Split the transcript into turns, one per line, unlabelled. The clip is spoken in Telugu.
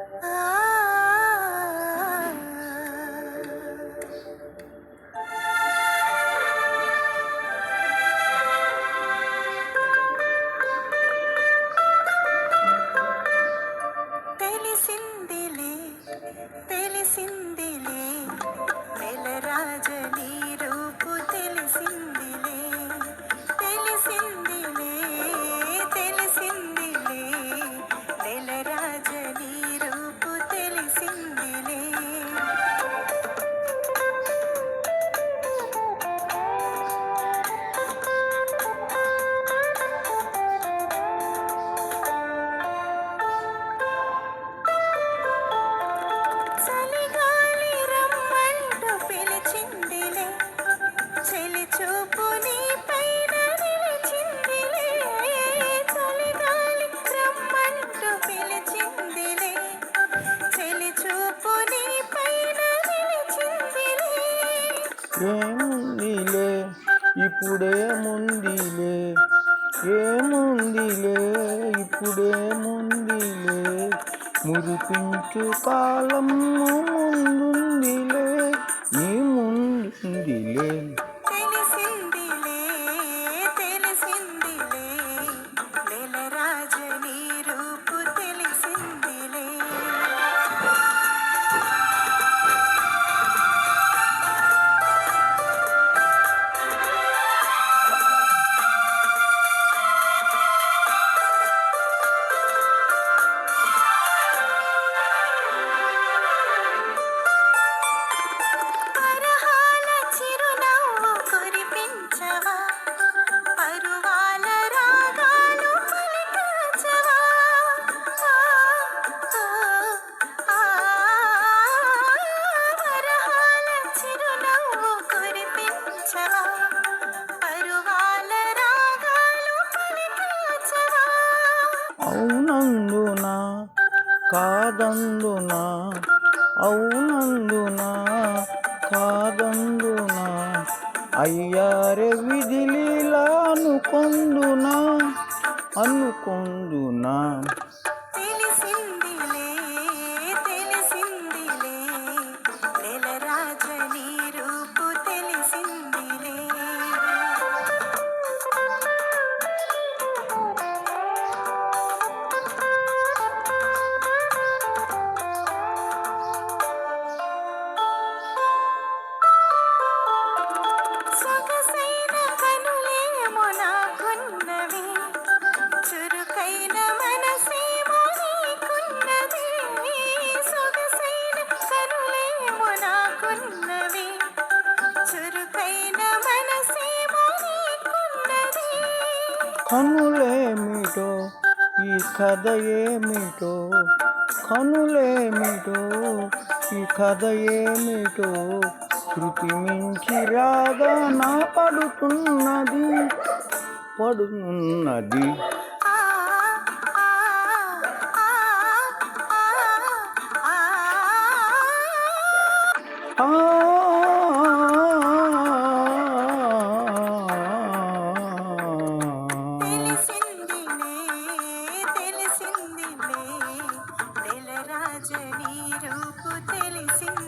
Ah. ఏముందిలే? ఇప్పుడేముందిలే? ఏముందిలే? ఇప్పుడేముందిలే? మురిపించు కాలం ముందుందిలే నీ ముందుందిలే.
కురిపించవా పరువాల రాగాలు పలికించవా
అవునందునా కాదందునా అవునందునా కాదందునా అయ్యారే విధిలీలా అనుకొందునా అనుకొందునా. కనులేమిటో? ఈ కథ ఏమిటో? కనులేమిటో? ఈ కథ ఏమిటో? శృతి మించి రాగా నా పడుతున్నది పడుతున్నది.
రజనీ రూపు
తెలిసింది